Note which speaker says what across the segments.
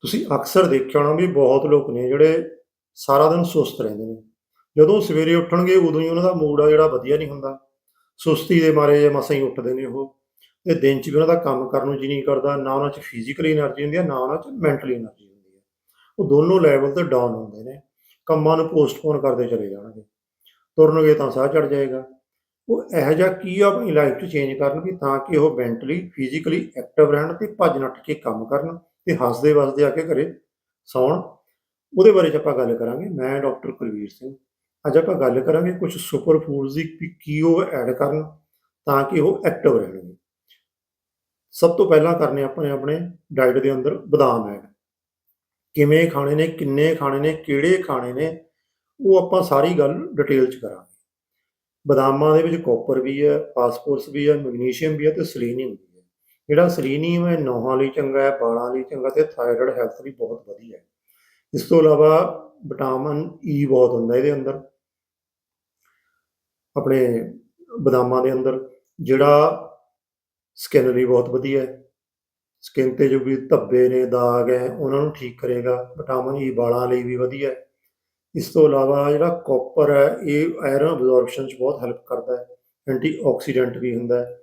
Speaker 1: ਤੁਸੀਂ ਅਕਸਰ ਦੇਖਿਆ ਹੋਣਾ ਵੀ ਬਹੁਤ ਲੋਕ ਨੇ ਜਿਹੜੇ ਸਾਰਾ ਦਿਨ ਸੁਸਤ ਰਹਿੰਦੇ ਨੇ। ਜਦੋਂ ਸਵੇਰੇ ਉੱਠਣਗੇ, ਉਦੋਂ ਹੀ ਉਹਨਾਂ ਦਾ ਮੂਡ ਆ ਜਿਹੜਾ ਵਧੀਆ ਨਹੀਂ ਹੁੰਦਾ। ਸੁਸਤੀ ਦੇ ਮਾਰੇ ਜੇ ਮਸਾਂ ਹੀ ਉੱਠਦੇ ਨੇ ਉਹ। ਤੇ ਦਿਨ 'ਚ ਵੀ ਉਹਨਾਂ ਦਾ ਕੰਮ ਕਰਨ ਨੂੰ ਜੀ ਨਹੀਂ ਕਰਦਾ, ਨਾ ਉਹਨਾਂ 'ਚ ਫਿਜ਼ੀਕਲੀ એનર્ਜੀ ਹੁੰਦੀ ਹੈ ਨਾ ਉਹਨਾਂ 'ਚ ਮੈਂਟਲੀ એનર્ਜੀ ਹੁੰਦੀ ਹੈ ਉਹ ਦੋਨੋਂ ਲੈਵਲ ਤੇ ਡਾਊਨ ਹੁੰਦੇ ਨੇ। ਕੰਮਾਂ ਨੂੰ ਪੋਸਟਪੋਨ ਕਰਦੇ ਚਲੇ ਜਾਣਗੇ। ਤੁਰਨਗੇ ਤਾਂ ਸਾਹ ਚੜ ਜਾਏਗਾ। ਉਹ ਇਹੋ ਜਿਹਾ ਕੀ ਆ ਆਪਣੀ ਲਾਈਫ 'ਚ ਚੇਂਜ ਕਰਨ ਵੀ ਤਾਂ ਕਿ ਉਹ ਮੈਂਟਲੀ ਫਿਜ਼ੀਕਲੀ ਐਕਟਿਵ ਰਹਿਣ ਤੇ ਭੱਜ ਨੱਟ ਕੇ ਕੰਮ ਕਰਨ। ਤੇ ਹੱਸਦੇ ਵਸਦੇ ਆ ਕੇ ਘਰੇ ਸੌਣ। ਉਹਦੇ ਬਾਰੇ 'ਚ ਆਪਾਂ ਗੱਲ ਕਰਾਂਗੇ। ਮੈਂ ਡਾਕਟਰ ਕੁਲਵੀਰ ਸਿੰਘ। ਅੱਜ ਆਪਾਂ ਗੱਲ ਕਰਾਂਗੇ ਕੁਝ ਸੁਪਰ ਫੂਡਸ ਦੀ ਵੀ ਕੀ ਉਹ ਐਡ ਕਰਨ ਤਾਂ ਕਿ ਉਹ ਐਕਟਿਵ ਰਹਿਣਗੇ ਸਭ ਤੋਂ ਪਹਿਲਾਂ ਕਰਨੇ ਆਪਾਂ ਨੇ ਆਪਣੇ ਡਾਈਟ ਦੇ ਅੰਦਰ ਬਦਾਮ ਐਡ। ਕਿਵੇਂ ਖਾਣੇ ਨੇ, ਕਿੰਨੇ ਖਾਣੇ ਨੇ, ਕਿਹੜੇ ਖਾਣੇ ਨੇ, ਉਹ ਆਪਾਂ ਸਾਰੀ ਗੱਲ ਡਿਟੇਲ 'ਚ ਕਰਾਂਗੇ। ਬਦਾਮਾਂ ਦੇ ਵਿੱਚ ਕਾਪਰ ਵੀ ਹੈ, ਫਾਸਫੋਰਸ ਵੀ ਹੈ, ਮੈਗਨੀਸ਼ੀਅਮ ਵੀ ਹੈ ਤੇ ਸਲੀਨੀਅਮ ਵੀ ਜਿਹੜਾ ਸਲੀਨੀਅਮ ਹੈ, ਨੋਹਾਂ ਲਈ ਚੰਗਾ ਹੈ, ਬਾਲਾਂ ਲਈ ਚੰਗਾ ਤੇ ਥਾਇਰਾਇਡ ਹੈਲਥ ਲਈ ਬਹੁਤ ਵਧੀਆ ਹੈ। ਇਸ ਤੋਂ ਇਲਾਵਾ ਵਿਟਾਮਿਨ ਈ e ਬਹੁਤ ਹੁੰਦਾ ਇਹਦੇ ਅੰਦਰ, ਆਪਣੇ ਬਦਾਮਾਂ ਦੇ ਅੰਦਰ, ਜਿਹੜਾ ਸਕਿਨ ਲਈ ਬਹੁਤ ਵਧੀਆ ਹੈ। ਸਕਿਨ ਤੇ ਜੋ ਵੀ ਧੱਬੇ ਨੇ, ਦਾਗ ਹੈ, ਉਹਨਾਂ ਨੂੰ ਠੀਕ ਕਰੇਗਾ ਵਿਟਾਮਿਨ ਈ e ਵਾਲਾਂ ਲਈ ਵੀ ਵਧੀਆ ਹੈ। ਇਸ ਤੋਂ ਇਲਾਵਾ ਜਿਹੜਾ ਕਾਪਰ ਹੈ, ਇਹ ਆਇਰਨ ਅਬਜ਼ੌਰਪਸ਼ਨ 'ਚ ਬਹੁਤ ਹੈਲਪ ਕਰਦਾ ਹੈ ਐਂਟੀਆਕਸੀਡੈਂਟ ਵੀ ਹੁੰਦਾ ਹੈ।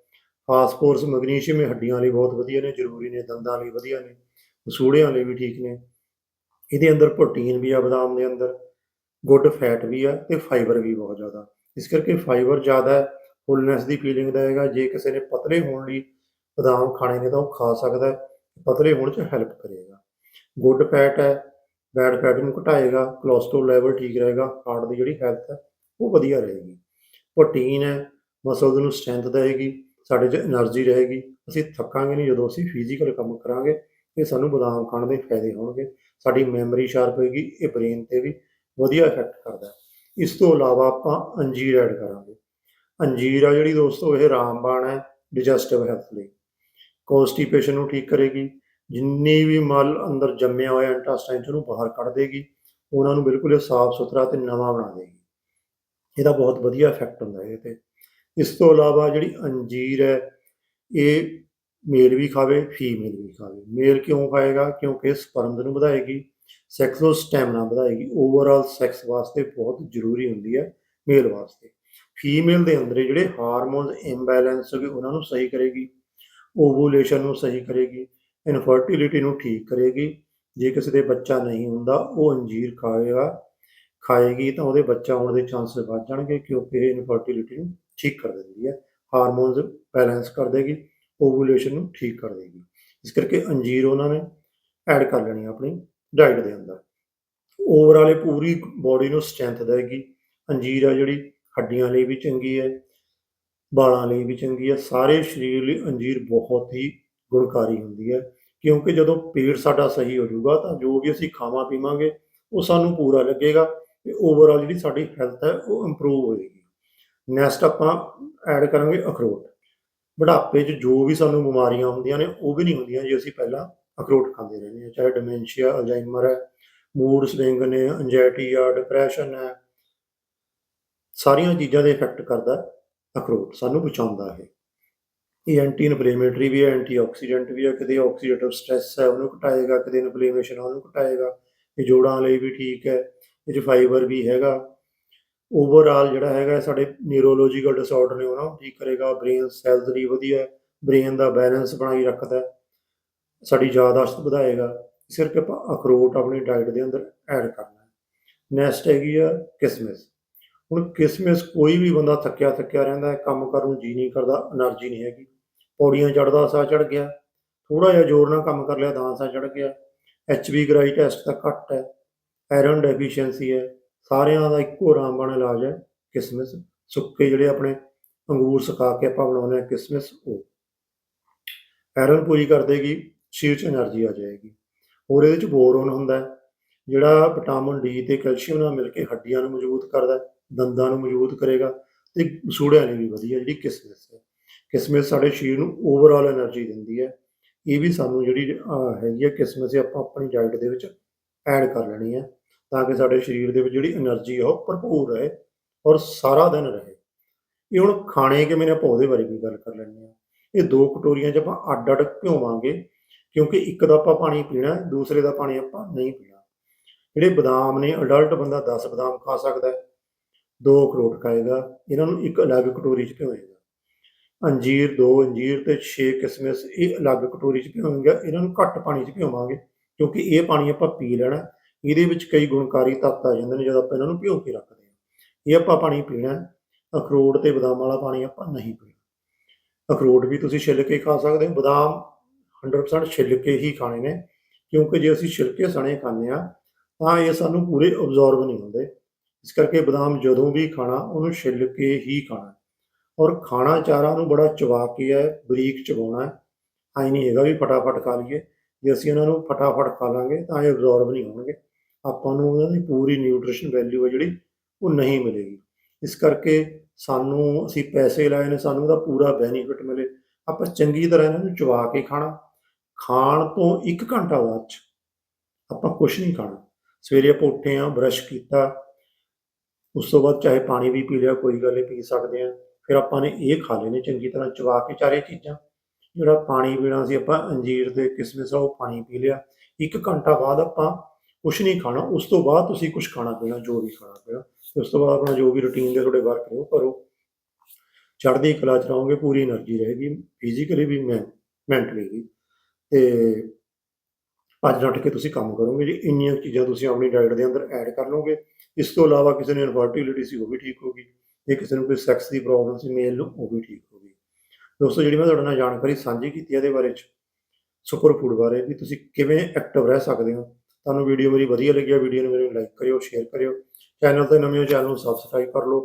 Speaker 1: ਖਾਸ ਕੋਰਸ ਮੈਗਨੀਸ਼ੀਅਮ ਇਹ ਹੱਡੀਆਂ ਲਈ ਬਹੁਤ ਵਧੀਆ ਨੇ, ਜ਼ਰੂਰੀ ਨੇ, ਦੰਦਾਂ ਲਈ ਵਧੀਆ ਨੇ ਮਸੂੜਿਆਂ ਲਈ ਵੀ ਠੀਕ ਨੇ। ਇਹਦੇ ਅੰਦਰ ਪ੍ਰੋਟੀਨ ਵੀ ਆ ਬਦਾਮ ਦੇ ਅੰਦਰ, ਗੁੱਡ ਫੈਟ ਵੀ ਆ ਤੇ ਫਾਈਬਰ ਵੀ ਬਹੁਤ ਜ਼ਿਆਦਾ। ਇਸ ਕਰਕੇ ਫਾਈਬਰ ਜ਼ਿਆਦਾ ਫੁੱਲਨੈਸ ਦੀ ਫੀਲਿੰਗ ਦੇਵੇਗਾ ਜੇ ਕਿਸੇ ਨੇ ਪਤਲੇ ਹੋਣ ਲਈ ਬਦਾਮ ਖਾਣੇ ਨੇ ਤਾਂ ਉਹ ਖਾ ਸਕਦਾ ਹੈ, ਪਤਲੇ ਹੋਣ 'ਚ ਹੈਲਪ ਕਰੇਗਾ। ਗੁੱਡ ਫੈਟ ਹੈ, ਬੈਡ ਫੈਟ ਨੂੰ ਘਟਾਏਗਾ, ਕੋਲੇਸਟ੍ਰੋਲ ਲੈਵਲ ਠੀਕ ਰਹੇਗਾ, ਹਾਰਟ ਦੀ ਜਿਹੜੀ ਹੈਲਥ ਹੈ, ਉਹ ਵਧੀਆ ਰਹੇਗੀ। ਪ੍ਰੋਟੀਨ ਹੈ, ਮਸਲਸ ਨੂੰ ਸਟਰੈਂਥ ਦੇਵੇਗੀ ਸਾਡੇ 'ਚ એનર્ਜੀ ਰਹੇਗੀ, ਅਸੀਂ ਥੱਕਾਂਗੇ ਨਹੀਂ, ਜਦੋਂ ਅਸੀਂ ਫਿਜ਼ੀਕਲ ਕੰਮ ਕਰਾਂਗੇ, ਇਹ ਸਾਨੂੰ ਬਦਾਮ ਖਾਣ ਦੇ ਫਾਇਦੇ ਹੋਣਗੇ। ਸਾਡੀ ਮੈਮਰੀ ਸ਼ਾਰਪ ਹੋਏਗੀ, ਇਹ ਬ੍ਰੇਨ ਤੇ ਵੀ ਵਧੀਆ ਇਫੈਕਟ ਕਰਦਾ। ਇਸ ਤੋਂ ਇਲਾਵਾ ਆਪਾਂ ਅੰਜੀਰ ਐਡ ਕਰਾਂਗੇ। ਅੰਜੀਰ ਆ ਜਿਹੜੀ ਦੋਸਤੋ, ਇਹ ਰਾਮਬਾਣ ਹੈ ਡਿਜੈਸਟਿਵ ਹੈਲਥ ਲਈ। ਕੌਨਸਟੀਪੇਸ਼ਨ ਨੂੰ ਠੀਕ ਕਰੇਗੀ, ਜਿੰਨੀ ਵੀ ਮਲ ਅੰਦਰ ਜੰਮਿਆ ਹੋਇਆ ਇੰਟੈਸਟਾਈਨ ਚ ਉਹਨੂੰ ਬਾਹਰ ਕੱਢ ਦੇਗੀ, ਉਹਨਾਂ ਨੂੰ ਬਿਲਕੁਲ ਸਾਫ਼ ਸੁਥਰਾ ਤੇ ਨਵਾਂ ਬਣਾ ਦੇਗੀ। ਇਹਦਾ ਬਹੁਤ ਵਧੀਆ ਇਫੈਕਟ ਹੁੰਦਾ ਇਹ ਤੇ। ਇਸ ਤੋਂ ਇਲਾਵਾ ਜਿਹੜੀ ਅੰਜੀਰ ਹੈ, ਇਹ ਮੇਲ ਵੀ ਖਾਵੇ, ਫੀਮੇਲ ਵੀ ਖਾਵੇ। ਮੇਲ ਕਿਉਂ ਖਾਏਗਾ? ਕਿਉਂਕਿ ਸਪਰਮ ਨੂੰ ਵਧਾਏਗੀ, ਸੈਕਸੋ ਸਟੈਮਿਨਾ ਵਧਾਏਗੀ। ਓਵਰਆਲ ਸੈਕਸ ਵਾਸਤੇ ਬਹੁਤ ਜ਼ਰੂਰੀ ਹੁੰਦੀ ਹੈ ਮੇਲ ਵਾਸਤੇ। ਫੀਮੇਲ ਦੇ ਅੰਦਰ ਜਿਹੜੇ ਹਾਰਮੋਨਸ ਇੰਬੈਲੈਂਸ ਹੋਗੇ ਉਹਨਾਂ ਨੂੰ ਸਹੀ ਕਰੇਗੀ, ਓਵੂਲੇਸ਼ਨ ਨੂੰ ਸਹੀ ਕਰੇਗੀ ਇਨਫਰਟੀਲਿਟੀ ਨੂੰ ਠੀਕ ਕਰੇਗੀ। ਜੇ ਕਿਸੇ ਦੇ ਬੱਚਾ ਨਹੀਂ ਹੁੰਦਾ, ਉਹ ਅੰਜੀਰ ਖਾਏਗਾ, ਖਾਏਗੀ ਤਾਂ ਉਹਦੇ ਬੱਚਾ ਹੋਣ ਦੇ ਚਾਂਸਸ ਵੱਧ ਜਾਣਗੇ ਕਿਉਂਕਿ ਇਹ ਇਨਫਰਟੀਲਿਟੀ ਨੂੰ ਠੀਕ ਕਰ ਦਿੰਦੀ ਹੈ। ਹਾਰਮੋਨਸ ਬੈਲੈਂਸ ਕਰ ਦੇਗੀ, ਓਵੂਲੇਸ਼ਨ ਨੂੰ ਠੀਕ ਕਰ ਦੇਗੀ। ਇਸ ਕਰਕੇ ਅੰਜੀਰ ਉਹਨਾਂ ਨੇ ਐਡ ਕਰ ਲੈਣੀ ਆਪਣੀ ਡਾਈਟ ਦੇ ਅੰਦਰ। ਓਵਰਆਲ ਇਹ ਪੂਰੀ ਬਾਡੀ ਨੂੰ ਸਟਰੈਂਥ ਦੇਗੀ। ਅੰਜੀਰ ਆ ਜਿਹੜੀ, ਹੱਡੀਆਂ ਲਈ ਵੀ ਚੰਗੀ ਹੈ ਬਾਲਾਂ ਲਈ ਵੀ ਚੰਗੀ ਹੈ। ਸਾਰੇ ਸਰੀਰ ਲਈ ਅੰਜੀਰ ਬਹੁਤ ਹੀ ਗੁਣਕਾਰੀ ਹੁੰਦੀ ਹੈ। ਕਿਉਂਕਿ ਜਦੋਂ ਪੇਟ ਸਾਡਾ ਸਹੀ ਹੋ ਜਾਊਗਾ ਤਾਂ ਜੋ ਵੀ ਅਸੀਂ ਖਾਵਾਂ ਪੀਵਾਂਗੇ, ਉਹ ਸਾਨੂੰ ਪੂਰਾ ਲੱਗੇਗਾ ਤੇ ਓਵਰਆਲ ਜਿਹੜੀ ਸਾਡੀ ਹੈਲਥ ਹੈ ਉਹ ਇੰਪਰੂਵ ਹੋਏਗੀ। ਨੈਕਸਟ ਆਪਾਂ ਐਡ ਕਰਾਂਗੇ ਅਖਰੋਟ। ਬੁਢਾਪੇ 'ਚ ਜੋ ਵੀ ਸਾਨੂੰ ਬਿਮਾਰੀਆਂ ਹੁੰਦੀਆਂ ਨੇ, ਉਹ ਵੀ ਨਹੀਂ ਹੁੰਦੀਆਂ ਜੇ, ਅਸੀਂ ਪਹਿਲਾਂ ਅਖਰੋਟ ਖਾਂਦੇ ਰਹਿੰਦੇ ਹਾਂ। ਚਾਹੇ ਡਿਮੈਂਸ਼ੀਆ ਅਲਜ਼ਾਈਮਰ ਹੈ ਮੂਡ ਸਵਿੰਗ ਨੇ ਐਂਜ਼ਾਇਟੀ ਆ ਡਿਪਰੈਸ਼ਨ ਹੈ, ਸਾਰੀਆਂ ਚੀਜ਼ਾਂ ਦੇ ਇਫੈਕਟ ਕਰਦਾ ਅਖਰੋਟ, ਸਾਨੂੰ ਬਚਾਉਂਦਾ ਹੈ ਇਹ ਐਂਟੀ ਇਨਫਲੇਮੇਟਰੀ ਵੀ ਹੈ ਐਂਟੀਆਕਸੀਡੈਂਟ ਵੀ ਹੈ, ਕਿਤੇ ਆਕਸੀਡੇਟਿਵ ਸਟ੍ਰੈਸ ਹੈ, ਉਹਨੂੰ ਘਟਾਏਗਾ, ਕਿਤੇ ਇਨਫਲੇਮੇਸ਼ਨ ਉਹਨੂੰ ਘਟਾਏਗਾ। ਇਹ ਜੋੜਾਂ ਲਈ ਵੀ ਠੀਕ ਹੈ, ਇਹ 'ਚ ਫਾਈਬਰ ਵੀ ਹੈਗਾ। ਓਵਰਆਲ ਜਿਹੜਾ ਹੈਗਾ ਸਾਡੇ ਨਿਊਰੋਲੋਜੀਕਲ ਡਿਸਆਰਡਰ ਨੇ ਉਹਨਾਂ ਠੀਕ ਕਰੇਗਾ ਬ੍ਰੇਨ ਸੈਲਸ ਦੀ ਵਧੀਆ ਬ੍ਰੇਨ ਦਾ ਬੈਲੈਂਸ ਬਣਾਈ ਰੱਖਦਾ ਸਾਡੀ ਯਾਦਾਸ਼ਤ ਵਧਾਏਗਾ ਸਿਰਫ ਆਪਾਂ ਅਖਰੋਟ ਆਪਣੀ ਡਾਈਟ ਦੇ ਅੰਦਰ ਐਡ ਕਰਨਾ ਨੈਕਸਟ ਹੈਗੀ ਆ ਕਿਸਮਿਸ। ਹੁਣ ਕਿਸਮਿਸ ਕੋਈ ਵੀ ਬੰਦਾ ਥੱਕਿਆ ਥੱਕਿਆ ਰਹਿੰਦਾ ਹੈ, ਕੰਮ ਕਰਨ ਨੂੰ ਜੀ ਨਹੀਂ ਕਰਦਾ એનર્ਜੀ ਨਹੀਂ ਹੈਗੀ। ਪੌੜੀਆਂ ਚੜਦਾ ਸਾਹ ਚੜ ਗਿਆ ਥੋੜਾ ਜਿਹਾ ਜ਼ੋਰ ਨਾਲ ਕੰਮ ਕਰ ਲਿਆ, ਤਾਂ ਸਾਹ ਚੜ ਗਿਆ। ਐਚਬੀ ਗ੍ਰਾਈ ਟੈਸਟ ਤਾਂ ਘੱਟ ਹੈ ਆਇਰਨ ਡੈਫੀਸ਼ੀਐਂਸੀ ਹੈ ਸਾਰਿਆਂ ਦਾ ਇੱਕੋ ਰਾਮਬਾਣ ਇਲਾਜ ਹੈ, ਕਿਸਮਿਸ। ਸੁੱਕੇ ਜਿਹੜੇ ਆਪਣੇ ਅੰਗੂਰ ਸੁਕਾ ਕੇ ਆਪਾਂ ਬਣਾਉਂਦੇ ਆ ਕਿਸਮਿਸ ਉਹ। ਆਇਰਨ ਪੂਰੀ ਕਰ ਦੇਗੀ ਸਰੀਰ 'ਚ એનર્ਜੀ ਆ ਜਾਏਗੀ। ਹੋਰ ਇਹਦੇ 'ਚ ਬੋਰੋਨ ਹੁੰਦਾ ਜਿਹੜਾ ਵਿਟਾਮਿਨ ਡੀ ਤੇ ਕੈਲਸ਼ੀਅਮ ਨਾਲ ਮਿਲ ਕੇ ਹੱਡੀਆਂ ਨੂੰ ਮਜ਼ਬੂਤ ਕਰਦਾ ਦੰਦਾਂ ਨੂੰ ਮਜ਼ਬੂਤ ਕਰੇਗਾ ਤੇ ਸੂੜਿਆਂ ਲਈ ਵੀ ਵਧੀਆ ਜਿਹੜੀ ਕਿਸਮਿਸ ਹੈ। ਕਿਸਮਿਸ ਸਾਡੇ ਸਰੀਰ ਨੂੰ ਓਵਰਆਲ એનર્ਜੀ ਦਿੰਦੀ ਹੈ। ਇਹ ਵੀ ਸਾਨੂੰ ਜਿਹੜੀ ਹੈਗੀ ਹੈ ਕਿਸਮਿਸ ਆਪਾਂ ਆਪਣੀ ਡਾਈਟ ਦੇ ਵਿੱਚ ਐਡ ਕਰ ਲੈਣੀ ਹੈ। ਤਾਂ ਕਿ ਸਾਡੇ ਸਰੀਰ ਦੇ ਵਿੱਚ ਜਿਹੜੀ એનર્ਜੀ ਆ ਉਹ ਭਰਪੂਰ ਰਹੇ ਔਰ ਸਾਰਾ ਦਿਨ ਰਹੇ। ਇਹ ਹੁਣ ਖਾਣੇ ਕਿਵੇਂ ਨੇ ਭੋਗ ਦੇ ਬਾਰੇ ਵੀ ਗੱਲ ਕਰ ਲੈਣੀ ਆ ਇਹ ਦੋ ਕਟੋਰੀਆਂ ਚ ਆਪਾਂ ਅੱਡ ਅੱਡ ਭਿਓਵਾਂਗੇ ਕਿਉਂਕਿ ਇੱਕ ਦਾ ਆਪਾਂ ਪਾਣੀ ਪੀਣਾ, ਦੂਸਰੇ ਦਾ ਪਾਣੀ ਆਪਾਂ ਨਹੀਂ ਪੀਣਾ। ਜਿਹੜੇ ਬਦਾਮ ਨੇ ਅਡਲਟ ਬੰਦਾ 10 ਬਦਾਮ ਖਾ ਸਕਦਾ ਹੈ, ਦੋ ਅਖਰੋਟ ਖਾਏਗਾ, ਇਹਨਾਂ ਨੂੰ ਇੱਕ ਅਲੱਗ ਕਟੋਰੀ 'ਚ ਭਿਓਏਗਾ ਅੰਜੀਰ ਦੋ, ਅੰਜੀਰ ਤੇ ਛੇ ਕਿਸਮਿਸ ਇਹ ਅਲੱਗ ਕਟੋਰੀ 'ਚ ਭਿਓਏਗਾ ਇਹਨਾਂ ਨੂੰ ਘੱਟ ਪਾਣੀ 'ਚ ਭਿਓਵਾਂਗੇ ਕਿਉਂਕਿ ਇਹ ਪਾਣੀ ਆਪਾਂ ਪੀ ਲੈਣਾ ਇਹਦੇ ਵਿੱਚ ਕਈ ਗੁਣਕਾਰੀ ਤੱਤ ਆ ਜਾਂਦੇ ਨੇ ਜਦੋਂ ਆਪਾਂ ਇਹਨਾਂ ਨੂੰ ਭਿਓ ਕੇ ਰੱਖਦੇ ਹਾਂ। ਇਹ ਆਪਾਂ ਪਾਣੀ ਪੀਣਾ ਅਖਰੋਟ ਤੇ ਬਦਾਮ ਵਾਲਾ ਪਾਣੀ ਆਪਾਂ ਨਹੀਂ ਪੀਣਾ। ਅਖਰੋਟ ਵੀ ਤੁਸੀਂ ਛਿੱਲ ਕੇ ਖਾ ਸਕਦੇ ਹੋ। ਬਦਾਮ 100% ਛਿੱਲ ਕੇ ਹੀ ਖਾਣੇ ਨੇ। ਕਿਉਂਕਿ ਜੇ ਅਸੀਂ ਛਿਲਕੇ ਸਣੇ ਖਾਂਦੇ ਆ ਤਾਂ ਇਹ ਸਾਨੂੰ ਪੂਰੇ ਅਬਜ਼ੌਰਬ ਨਹੀਂ ਹੁੰਦੇ। ਇਸ ਕਰਕੇ ਬਦਾਮ ਜਦੋਂ ਵੀ ਖਾਣਾ, ਉਹਨੂੰ ਛਿੱਲ ਕੇ ਹੀ ਖਾਣਾ ਔਰ ਖਾਣਾ ਚਾਰਾ ਨੂੰ ਬੜਾ ਚਬਾ ਕੇ ਹੈ, ਬਰੀਕ ਚਬਾਉਣਾ ਹੈ। ਆਈ ਨਹੀਂ ਹੈਗਾ ਵੀ ਫਟਾਫਟ ਖਾ ਲਈਏ। ਜੇ ਅਸੀਂ ਇਹਨਾਂ ਨੂੰ ਫਟਾਫਟ ਖਾ ਲਾਂਗੇ, ਤਾਂ ਇਹ ਅਬਜ਼ੌਰਬ ਨਹੀਂ ਹੋਣਗੇ। ਆਪਾਂ ਨੂੰ ਉਹਨਾਂ ਦੀ ਪੂਰੀ ਨਿਊਟ੍ਰੀਸ਼ਨ ਵੈਲਿਊ ਹੈ ਜਿਹੜੀ, ਉਹ ਨਹੀਂ ਮਿਲੇਗੀ। ਇਸ ਕਰਕੇ ਸਾਨੂੰ, ਅਸੀਂ ਪੈਸੇ ਲਾਏ ਨੇ, ਸਾਨੂੰ ਉਹਦਾ ਪੂਰਾ ਬੈਨੀਫਿਟ ਮਿਲੇ। ਆਪਾਂ ਚੰਗੀ ਤਰ੍ਹਾਂ ਇਹਨਾਂ ਨੂੰ ਚਵਾ ਕੇ ਖਾਣਾ। ਖਾਣ ਤੋਂ 1 ਘੰਟਾ ਬਾਅਦ ਚ ਆਪਾਂ ਕੁਝ ਨਹੀਂ ਖਾਣਾ। ਸਵੇਰੇ ਆਪਾਂ ਉੱਠੇ ਆ ਬਰਸ਼ ਕੀਤਾ। ਉਸ ਤੋਂ ਬਾਅਦ ਚਾਹੇ ਪਾਣੀ ਵੀ ਪੀ ਲਿਆ, ਕੋਈ ਗੱਲ ਨਹੀਂ, ਪੀ ਸਕਦੇ ਆ ਫਿਰ ਆਪਾਂ ਨੇ ਇਹ ਖਾ ਲੈਣੇ ਚੰਗੀ ਤਰ੍ਹਾਂ ਚਵਾ ਕੇ ਚਾਰੇ ਚੀਜ਼ਾਂ। ਜਿਹੜਾ ਪਾਣੀ ਪੀਣਾ ਸੀ ਆਪਾਂ ਅੰਜੀਰ ਦੇ ਕਿਸਮਿਸ ਆ ਉਹ ਪਾਣੀ ਪੀ ਲਿਆ। 1 ਘੰਟਾ ਬਾਅਦ ਆਪਾਂ ਕੁਝ ਨਹੀਂ ਖਾਣਾ, ਉਸ ਤੋਂ ਬਾਅਦ ਤੁਸੀਂ ਕੁਝ ਖਾਣਾ ਪੀਣਾ, ਜੋ ਵੀ ਖਾਣਾ ਪੀਣਾ। ਤੇ ਉਸ ਤੋਂ ਬਾਅਦ ਆਪਣਾ ਜੋ ਵੀ ਰੁਟੀਨ ਦੇ ਤੁਹਾਡੇ ਵਰਕ ਨੇ ਉਹ ਕਰੋ। ਚੜ੍ਹਦੀ ਕਲਾ ਚ ਰਹੋਗੇ, ਪੂਰੀ એનર્ਜੀ ਰਹੇਗੀ ਫਿਜ਼ੀਕਲੀ ਵੀ, ਮੈਂ ਮੈਂਟਲੀ ਵੀ। ਤੇ ਭੱਜ ਨੱਠ ਕੇ ਤੁਸੀਂ ਕੰਮ ਕਰੋਗੇ, ਜੇ ਇੰਨੀਆਂ ਚੀਜ਼ਾਂ ਤੁਸੀਂ ਆਪਣੀ ਡਾਈਟ ਦੇ ਅੰਦਰ ਐਡ ਕਰ ਲਓਗੇ, ਇਸ ਤੋਂ ਇਲਾਵਾ ਕਿਸੇ ਨੂੰ ਇਨਫਰਟੀਲਿਟੀ ਸੀ, ਉਹ ਵੀ ਠੀਕ ਹੋਗੀ ਜੇ ਕਿਸੇ ਨੂੰ ਕੋਈ ਸੈਕਸ ਦੀ ਪ੍ਰੋਬਲਮ ਸੀ ਮੇਲ ਨੂੰ, ਉਹ ਵੀ ਠੀਕ ਹੋਗੀ ਦੋਸਤੋ, ਜਿਹੜੀ ਮੈਂ ਤੁਹਾਡੇ ਨਾਲ ਜਾਣਕਾਰੀ ਸਾਂਝੀ ਕੀਤੀ ਹੈ ਇਹਦੇ ਬਾਰੇ ਚ, ਸੁਪਰ ਫੂਡ ਬਾਰੇ, ਵੀ ਤੁਸੀਂ ਕਿਵੇਂ ਐਕਟਿਵ ਰਹਿ ਸਕਦੇ ਹੋ ਤੁਹਾਨੂੰ ਵੀਡੀਓ ਮੇਰੀ ਵਧੀਆ ਲੱਗਿਆ ਵੀਡੀਓ ਨੂੰ ਮੇਰੇ ਲਾਈਕ ਕਰਿਓ ਸ਼ੇਅਰ ਕਰਿਓ। ਚੈਨਲ ਤੇ ਨਵੇਂ ਹੋ ਚੈਨਲ ਨੂੰ ਸਬਸਕ੍ਰਾਈਬ ਕਰ ਲਓ।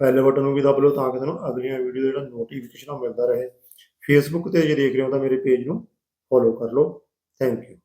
Speaker 1: ਬੈਲ ਬਟਨ ਨੂੰ ਵੀ ਦਬ ਲਓ ਤਾਂ ਕਿ ਤੁਹਾਨੂੰ ਅਗਲੀਆਂ ਵੀਡੀਓ ਦਾ ਜਿਹੜਾ ਨੋਟੀਫਿਕੇਸ਼ਨ ਮਿਲਦਾ ਰਹੇ। ਫੇਸਬੁੱਕ ਤੇ ਜੇ ਦੇਖ ਰਹੇ ਹੋ ਤਾਂ ਮੇਰੇ ਪੇਜ ਨੂੰ ਫੋਲੋ ਕਰ ਲਓ। Thank you